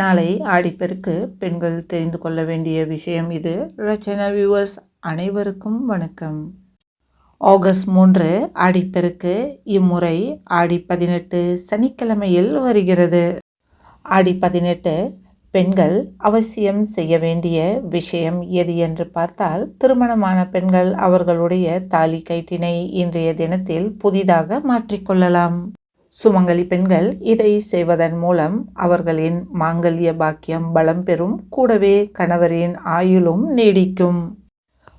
நாளை ஆடிப்பெருக்கு பெண்கள் தெரிந்து கொள்ள வேண்டிய விஷயம் இது. ரச்சனா வியூவர்ஸ் அனைவருக்கும் வணக்கம். ஆகஸ்ட் மூன்று ஆடிப்பெருக்கு இம்முறை ஆடி பதினெட்டு சனிக்கிழமையில் வருகிறது. ஆடி பதினெட்டு பெண்கள் அவசியம் செய்ய வேண்டிய விஷயம் எது என்று பார்த்தால் திருமணமான பெண்கள் அவர்களுடைய தாலி கயிற்றினை இன்றைய தினத்தில் புதிதாக மாற்றிக்கொள்ளலாம் சுமங்கலி பெண்கள் இதை செய்வதன் மூலம் அவர்களின் மாங்கல்ய பாக்கியம் பலம் பெறும் கூடவே கணவரின் ஆயுளும் நீடிக்கும்.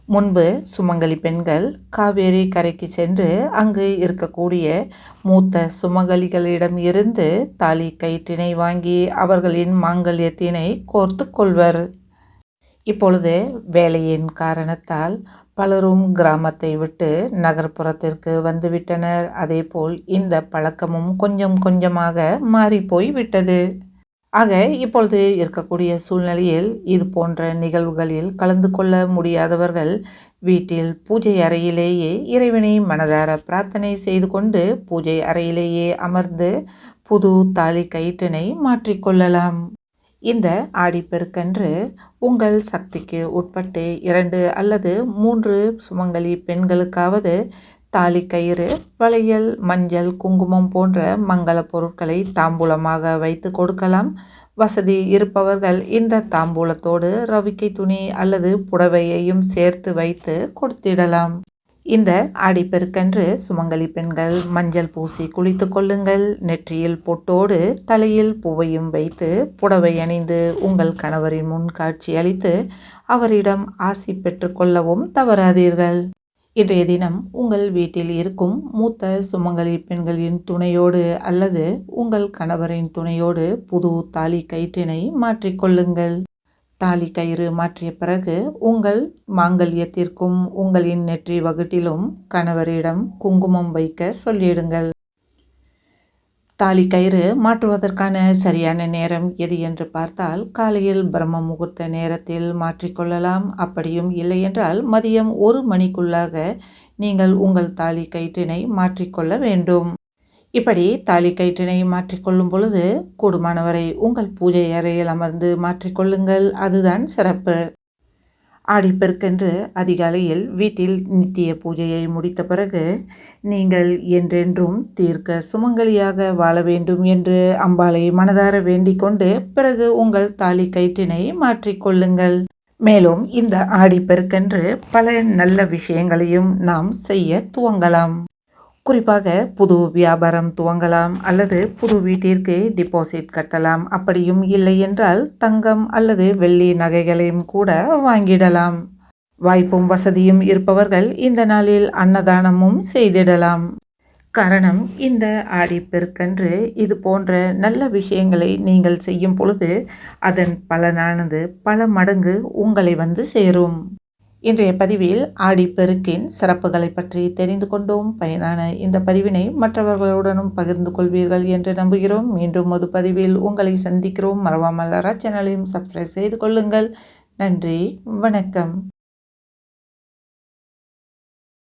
முன்பு சுமங்கலி பெண்கள் காவேரி கரைக்கு சென்று அங்கு இருக்கக்கூடிய மூத்த சுமங்கலிகளிடம் இருந்து தாலி கயிற்றினை வாங்கி அவர்களின் மாங்கல்யத்தினை கோர்த்து கொள்வர். இப்பொழுது வேலையின் காரணத்தால் பலரும் கிராமத்தை விட்டு நகர்ப்புறத்திற்கு வந்துவிட்டனர். அதேபோல் இந்த பழக்கமும் கொஞ்சம் கொஞ்சமாக மாறிப்போய் விட்டது. ஆக இப்பொழுது இருக்கக்கூடிய சூழ்நிலையில் இது போன்ற நிகழ்வுகளில் கலந்து கொள்ள முடியாதவர்கள் வீட்டில் பூஜை அறையிலேயே இறைவனை மனதார பிரார்த்தனை செய்து கொண்டு பூஜை அறையிலேயே அமர்ந்து புது தாலி கயிற்றினை மாற்றிக்கொள்ளலாம் இந்த ஆடிப்பெருக்கன்று உங்கள் சக்திக்கு உட்பட்டு இரண்டு அல்லது மூன்று சுமங்கலி பெண்களுக்காவது தாலி கயிறு வளையல் மஞ்சள் குங்குமம் போன்ற மங்கள பொருட்களை தாம்பூலமாக வைத்து கொடுக்கலாம். வசதி இருப்பவர்கள் இந்த தாம்பூலத்தோடு ரவிக்கை துணி அல்லது புடவையையும் சேர்த்து வைத்து கொடுத்திடலாம். இந்த ஆடிப்பெருக்கன்று சுமங்கலி பெண்கள் மஞ்சள் பூசி குளித்து கொள்ளுங்கள். நெற்றியில் பொட்டோடு தலையில் பூவையும் வைத்து புடவை அணிந்து உங்கள் கணவரின் முன் காட்சி அளித்து அவரிடம் ஆசி பெற்றுக்கொள்ளவும் தவறாதீர்கள். இன்றைய தினம் உங்கள் வீட்டில் இருக்கும் மூத்த சுமங்கலி பெண்களின் துணையோடு அல்லது உங்கள் கணவரின் துணையோடு புது தாலி கயிற்றினை மாற்றிக்கொள்ளுங்கள் தாலி கயிறு மாற்றிய பிறகு உங்கள் மாங்கல்யத்திற்கும் உங்களின் நெற்றி வகுட்டிலும் கணவரிடம் குங்குமம் வைக்க சொல்லிடுங்கள். தாலி கயிறு மாற்றுவதற்கான சரியான நேரம் எது என்று பார்த்தால் காலையில் பிரம்ம முகூர்த்த நேரத்தில் மாற்றிக்கொள்ளலாம் அப்படியும் இல்லை என்றால் மதியம் ஒரு மணிக்குள்ளாக நீங்கள் உங்கள் தாலி கயிற்றினை மாற்றிக்கொள்ள வேண்டும். இப்படி தாலி கயிற்றினை மாற்றிக்கொள்ளும் பொழுது கூடுமானவரை உங்கள் பூஜை அறையில் அமர்ந்து மாற்றிக்கொள்ளுங்கள். அதுதான் சிறப்பு. ஆடிப்பெருக்கென்று அதிகாலையில் வீட்டில் நித்திய பூஜையை முடித்த பிறகு நீங்கள் என்றென்றும் தீர்க்க சுமங்கலியாக வாழ வேண்டும் என்று அம்பாளை மனதார வேண்டிக்கொண்டு பிறகு உங்கள் தாலி கயிற்றினை மாற்றிக்கொள்ளுங்கள். மேலும் இந்த ஆடிப்பெருக்கென்று பல நல்ல விஷயங்களையும் நாம் செய்ய துவங்கலாம். குறிப்பாக புது வியாபாரம் துவங்கலாம் அல்லது புது வீட்டிற்கு டிபாசிட் கட்டலாம். அப்படியும் இல்லை என்றால் தங்கம் அல்லது வெள்ளி நகைகளையும் கூட வாங்கிடலாம். வாய்ப்பும் வசதியும் இருப்பவர்கள் இந்த நாளில் அன்னதானமும் செய்திடலாம். காரணம் இந்த ஆடிப்பெருக்கன்று இது போன்ற நல்ல விஷயங்களை நீங்கள் செய்யும் பொழுது அதன் பலனானது பல மடங்கு உங்களை வந்து சேரும். இன்றைய பதிவில் ஆடிப்பெருக்கின் சிறப்புகளை பற்றி தெரிந்து கொண்டோம். பயனான இந்த பதிவினை மற்றவர்களுடனும் பகிர்ந்து கொள்வீர்கள் என்று நம்புகிறோம். மீண்டும் ஒரு பதிவில் உங்களை சந்திக்கிறோம். மறவாமல் சேனலையும் சப்ஸ்கிரைப் செய்து கொள்ளுங்கள். நன்றி. வணக்கம்.